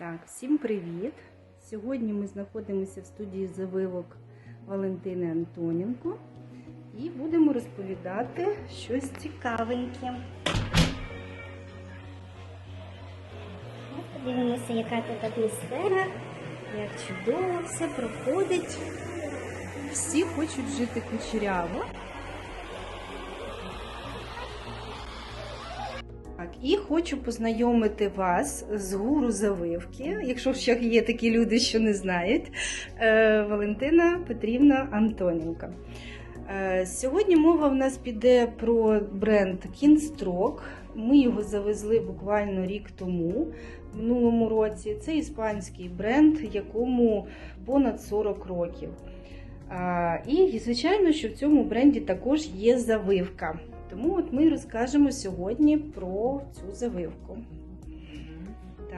Так, всім привіт! Сьогодні ми знаходимося в студії завивок Валентини Антоненко і будемо розповідати щось цікавеньке. Подивимося, яка тут атмосфера, як чудово все проходить. Всі хочуть жити кучеряво. Так, і хочу познайомити вас з гуру завивки, якщо ще є такі люди, що не знають, е, Валентина Петрівна Антоненко. Е, Сьогодні мова в нас піде про бренд Кінстрок. Ми його завезли буквально рік тому, в минулому році. Це іспанський бренд, якому понад 40 років. І, звичайно, що в цьому бренді також є завивка. Тому от ми розкажемо сьогодні про цю завивку.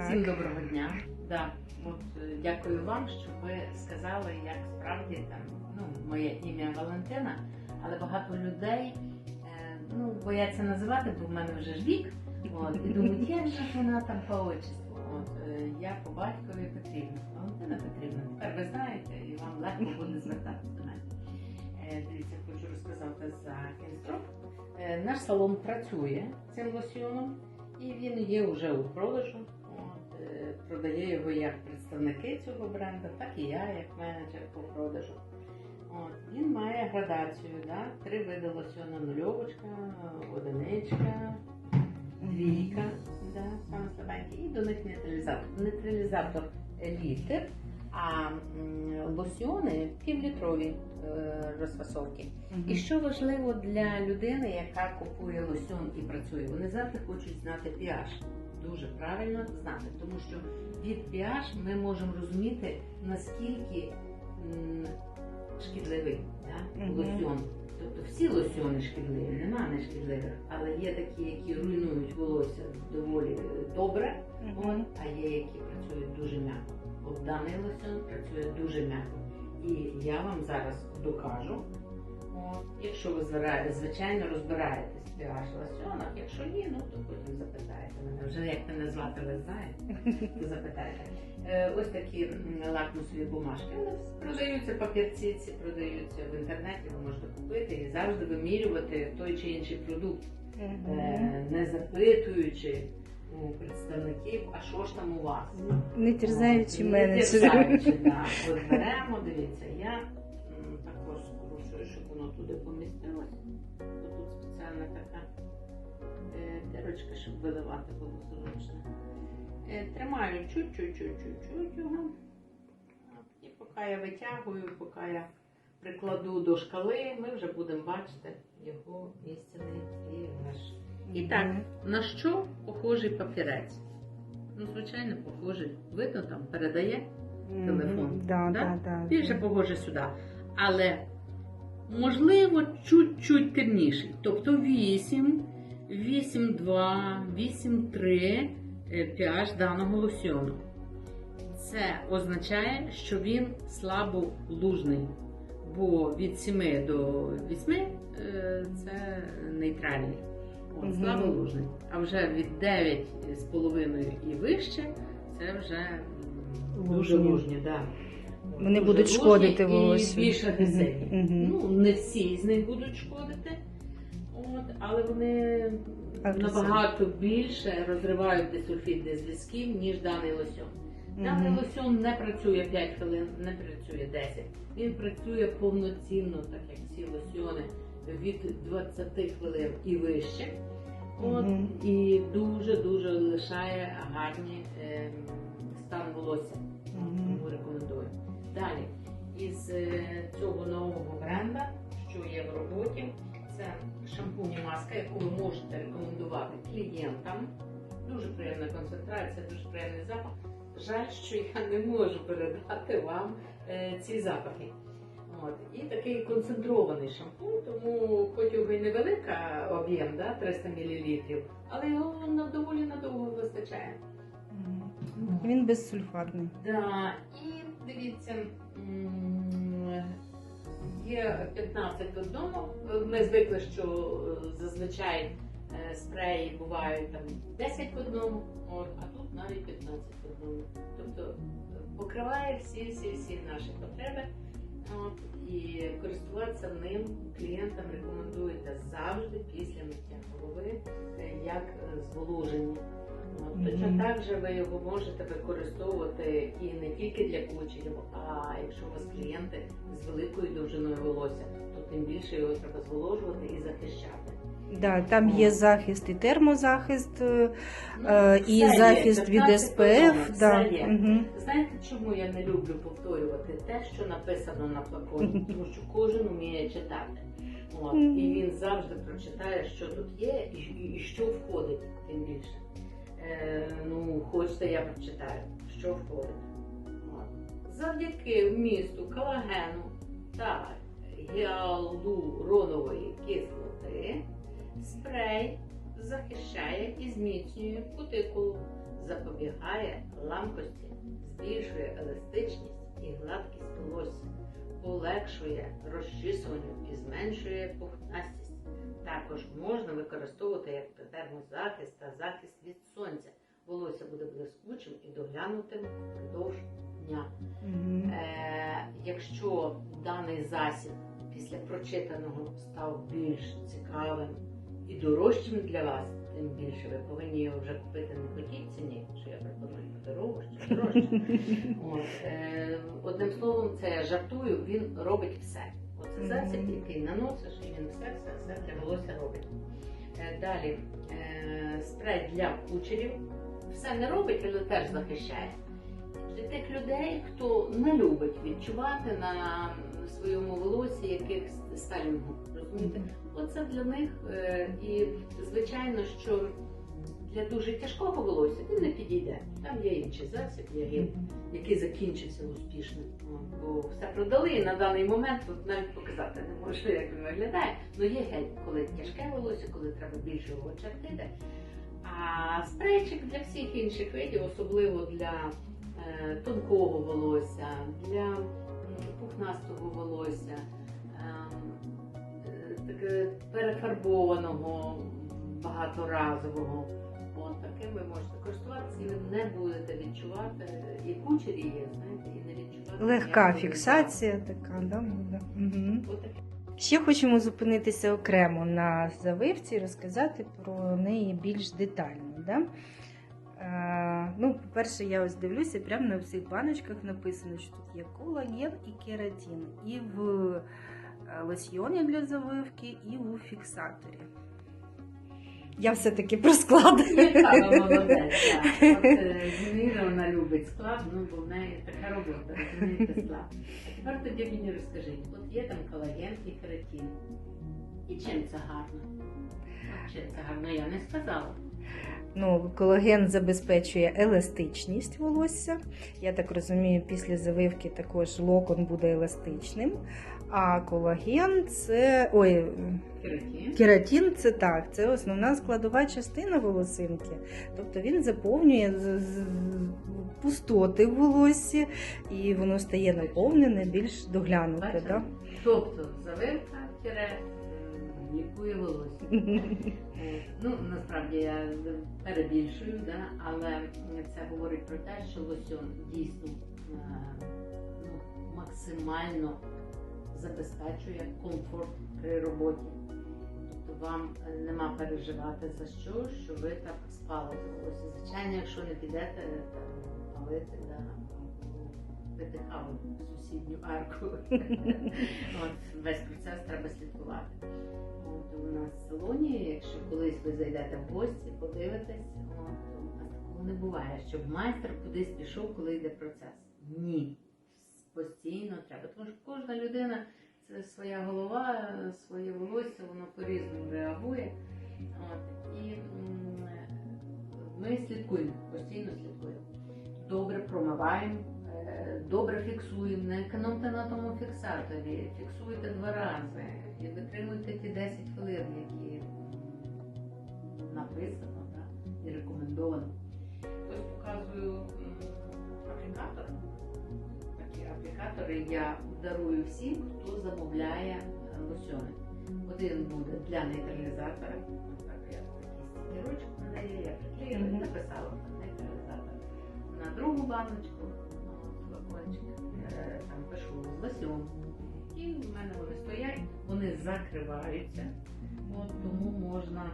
Всім доброго дня. Да. От, е, дякую вам, що ви сказали, як справді там, ну, моє ім'я Валентина, але багато людей е, ну, бояться називати, бо в мене вже ж вік. От, і думають, як же вона там по отчеству. От, е, я по батькові Петрівна. Валентина Петрівна, тепер ви знаєте, і вам легко буде звертатися до мене. Дивіться, хочу розказати за кінстрок. Е, Наш салон працює цим лосьйоном, і він є вже у продажу. Е, продає його як представники цього бренду, так і я, як менеджер по продажу. От, він має градацію, да? три види лосьону нульовочка, одиничка, двійка, да? саме слабенький, і до них нейтралізатор. Нейтралізатор літр, а лосьони півлітрові розфасовки. Угу. І що важливо для людини, яка купує лосьон і працює, вони завжди хочуть знати pH. Дуже правильно знати, тому що від pH ми можемо розуміти, наскільки шкідливий да, Мгм. лосьон. Тобто всі лосьони шкідливі, нема нешкідливих, але є такі, які руйнують волосся доволі добре, Мгм. От, а є, які працюють дуже м'яко. От даний лосьон працює дуже м'яко. І я вам зараз докажу. От, якщо ви звичайно розбираєтесь в pH лосьонах, якщо ні, ну то потім запитаєте мене. Вже як мене звати, ви знаєте, то запитаєте. Е, ось такі лакмусові бумажки. Вони продаються папірці, ці продаються в інтернеті, ви можете купити і завжди вимірювати той чи інший продукт е, не запитуючи у представників, а що ж там у вас? Не терзаючи Не мене. терзаючи, да. От беремо, дивіться, я також скручую, щоб воно туди помістилось. Тут спеціальна така е, дирочка, щоб виливати було зручно. Е, Тримаю чуть-чуть-чуть-чуть його. І поки я витягую, поки я прикладу до шкали, ми вже будемо бачити його істинний pH. І так, на що похожий папірець? Ну, звичайно, похожий. Видно, там передає телефон, Да, да? да, більше похоже сюди. Але можливо чуть-чуть темніший. Тобто 8, 8,2, 8,3 е, pH даного лосьону. Це означає, що він слаболужний. Бо від 7 до 8 е, це нейтральний. От, Слаболужний. А вже від 9,5 і вище це вже дуже Лужні. Да. Вони Дуже будуть шкодити і волосю. більш Ну, не всі з них будуть шкодити, от, але вони Набагато більше розривають дисульфідних зв'язків, ніж даний лосьон. Даний Мгм. лосьон не працює 5 хвилин, не працює 10. Він працює повноцінно, так як всі лосьони, від 20 хвилин і вище. От, Мгм. І дуже-дуже лишає гарні ем, стан волосся. Мгм. Тому рекомендую. Далі, із е, цього нового бренда, що є в роботі, шампунь і маска, яку ви можете рекомендувати клієнтам. Дуже приємна концентрація, дуже приємний запах. Жаль, що я не можу передати вам е, ці запахи. От. І такий концентрований шампунь, тому хоч його і невелика об'єм, да, 300 мл, але його на доволі надовго вистачає. Він безсульфатний. Да, і дивіться, є 15 в одному. Ми звикли, що е, зазвичай е, спреї бувають там 10 в одному, а тут навіть 15 одному. Тобто е, покриває всі всі всі наші потреби. От, і користуватися ним клієнтам рекомендуєте завжди після миття голови, як зволоження. От, Мгм. Точно так же ви його можете використовувати і не тільки для кучерів, а якщо у вас клієнти з великою довжиною волосся, то тим більше його треба зволожувати і захищати. Да, там є захист і термозахист, е, е, і все є, захист від СПФ. Да. Мгм. Знаєте, чому я не люблю повторювати те, що написано на флаконі? Тому що кожен вміє читати. От, і він завжди прочитає, що тут є і, і, і що входить, тим більше. Е, ну, хочете, я прочитаю, що входить. Завдяки вмісту колагену та гіалуронової кислоти спрей захищає і зміцнює кутикулу, запобігає ламкості, збільшує еластичність і гладкість волосся, полегшує розчісування і зменшує пухнастість. Також можна використовувати як термозахист та захист від сонця. Волосся буде блискучим і доглянутим впродовж дня. Е, якщо даний засіб після прочитаного став більш цікавим і дорожчим для вас, тим більше ви повинні його вже купити не по тій ціні, що я пропоную що дорожче. От, е, одним словом, це я жартую, він робить все. Оце засіб, який наносиш, і він все, все, все для волосся робить. Е, далі е, спрей для кучерів. Все не робить, але теж захищає. Для тих людей, хто не любить відчувати на своєму волосі якихось сталінгу. Розумієте? Оце для них. е, І звичайно, що для дуже тяжкого волосся він не підійде. Там є інший засіб, є який закінчився успішно. Бо все продали і на даний момент тут навіть показати не можу, як він виглядає. Ну є гель, коли тяжке волосся, коли треба більше його чертити. А спрейчик для всіх інших видів, особливо для тонкого волосся, для пухнастого волосся, е, таке перефарбованого, багаторазового. От таким ви можете користуватися, і ви не будете відчувати, і кучері є, знаєте, і не відчувати. Легка фіксація така, да, буде. Таке. Ще хочемо зупинитися окремо на завивці і розказати про неї більш детально. Да? Е, ну, по-перше, я ось дивлюся, прямо на всіх баночках написано, що тут є колаген і кератин. І в е, лосьйоні для завивки, і у фіксаторі. Я все-таки про склад. Яка е, вона любить склад, ну бо в неї така робота, розумієте, склад. А тепер тоді мені розкажіть, от є там колаген і кератин. І чим це гарно? Чим це гарно, я не сказала. Ну, колаген забезпечує еластичність волосся. Я так розумію, після завивки також локон буде еластичним. А колаген це. Ой, Кератин. кератин це так, це основна складова частина волосинки. Тобто він заповнює пустоти в волоссі, і воно стає наповнене, більш доглянуте. Да? Тобто завивка тире м, лікує волосся. Е, Ну, насправді я перебільшую, да? але це говорить про те, що лосьон дійсно е, ну, максимально забезпечує комфорт при роботі. Тобто вам нема переживати за що, що ви так спалите волосся. Звичайно, якщо не підете палити, да, пити каву сусідню арку. Весь процес треба слідкувати. От, у нас в салоні, якщо колись ви зайдете в гості, подивитесь, от, у нас такого не буває, щоб майстер кудись пішов, коли йде процес. Ні. Постійно треба. Тому що кожна людина це своя голова, своє волосся, воно по-різному реагує. От, і ми слідкуємо, постійно слідкуємо. Добре промиваємо, е, добре фіксуємо, не економте на тому фіксаторі, фіксуйте два рази і витримуйте ті 10 я дарую всім, хто замовляє е, лосьони. Один буде для нейтралізатора. Так я такий стікерочок на неї, я приклеїла і написала нейтралізатор. на другу баночку, флакончик, е, там пишу лосьон. І в мене вони стоять, вони закриваються. От, тому можна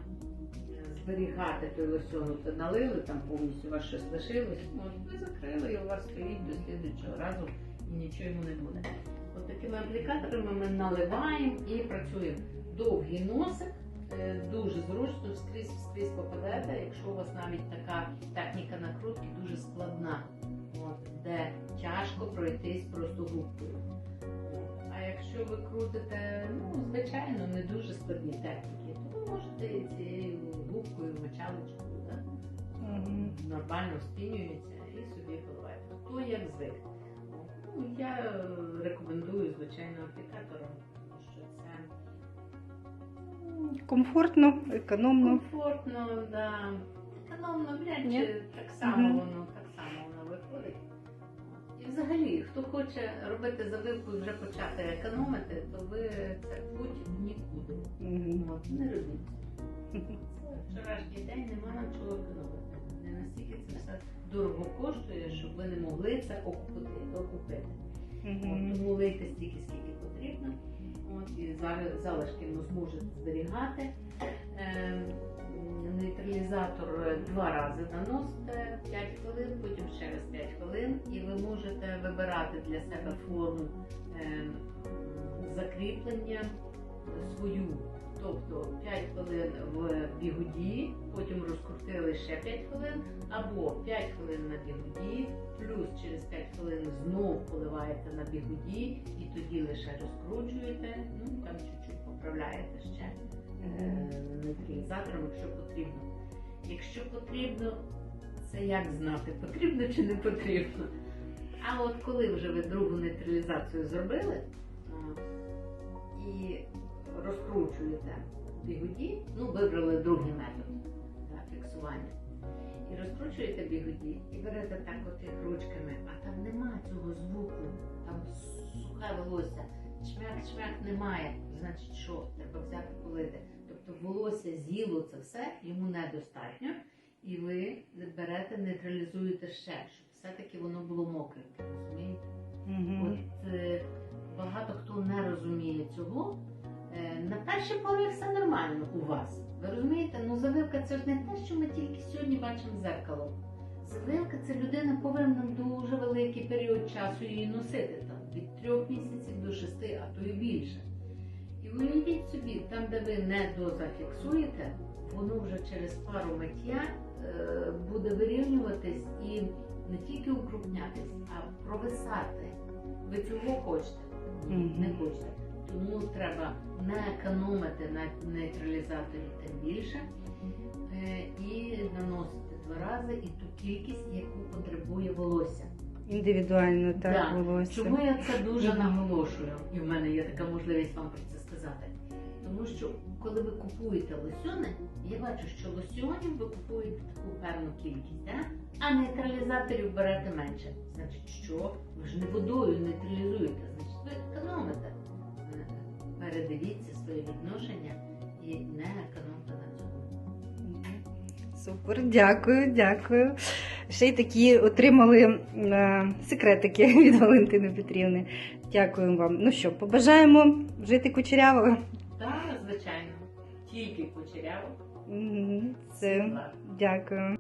е, зберігати той лосьон. От налили, там повністю у вас щось лишилось. Ви закрили і у вас стоїть до слідуючого разу нічого йому не буде. От такими аплікаторами ми наливаємо і працюємо. Довгий носик, е, дуже зручно, скрізь скрізь попадете, якщо у вас навіть така техніка накрутки дуже складна, от, де тяжко пройтись просто губкою. А якщо ви крутите, ну, звичайно, не дуже складні техніки, то ви можете і цією губкою, мочалочкою, да? Мгм. нормально вспінюється і собі поливаєте. Хто як звик. Ну, я е, рекомендую, звичайно, аплікатором, тому що це Комфортно, економно. комфортно, да. економно, блядь, Ні? чи так само Мгм. воно, так само воно виходить. І взагалі, хто хоче робити завивку і вже почати економити, то ви це в нікуди. Мгм. От, не робіть. Це вчорашній день нема на чого економити. Не це все дорого коштує, щоб ви не могли це окупити. окупити. От, Мгм. тому лийте стільки, скільки потрібно. От, і зараз залишки зможете зберігати. Е, нейтралізатор два рази наносите 5 хвилин, потім ще раз 5 хвилин, і ви можете вибирати для себе форму е, закріплення свою. Тобто 5 хвилин в бігуді, потім розкрутили ще 5 хвилин, або 5 хвилин на бігуді, плюс через 5 хвилин знов поливаєте на бігуді і тоді лише розкручуєте, ну там чуть-чуть поправляєте ще е, нейтралізатором, якщо потрібно. Якщо потрібно, це як знати, потрібно чи не потрібно. А от коли вже ви другу нейтралізацію зробили і розкручуєте бігуді, ну вибрали другий метод да, фіксування. І розкручуєте бігуді і берете так от їх ручками, а там нема цього звуку, там сухе волосся, шмяк-шмяк немає. Значить, що? Треба взяти полити. Тобто волосся з'їло це все, йому недостатньо, і ви берете, нейтралізуєте ще, щоб все-таки воно було мокреньке, розумієте? Мгм. От е, багато хто не розуміє цього. Е, на перший погляд все нормально у вас. Ви розумієте? Ну завивка це ж не те, що ми тільки сьогодні бачимо зеркало. Завивка це людина повинна дуже великий період часу її носити, там від трьох місяців до шести, а то і більше. І уявіть собі, там, де ви не дозафіксуєте, воно вже через пару миття е, буде вирівнюватись і не тільки укрупнятись, а провисати. Ви цього хочете? Ні, не хочете. Тому треба не економити на нейтралізаторі тим більше е, і наносити два рази і ту кількість, яку потребує волосся. Індивідуально так Да. волосся. Чому я це дуже наголошую? І в мене є така можливість вам про це сказати. Тому що коли ви купуєте лосьони, я бачу, що лосьонів ви купуєте таку певну кількість, да? а нейтралізаторів берете менше. Значить, що? Ви ж не водою нейтралізуєте, значить ви економите. Передивіться своє відношення і не економте на цьому. Супер, дякую, дякую. Ще й такі отримали е, секретики від Валентини Петрівни. Дякую вам. Ну що, побажаємо жити кучеряво. Так, звичайно, тільки кучеряво. Це дякую.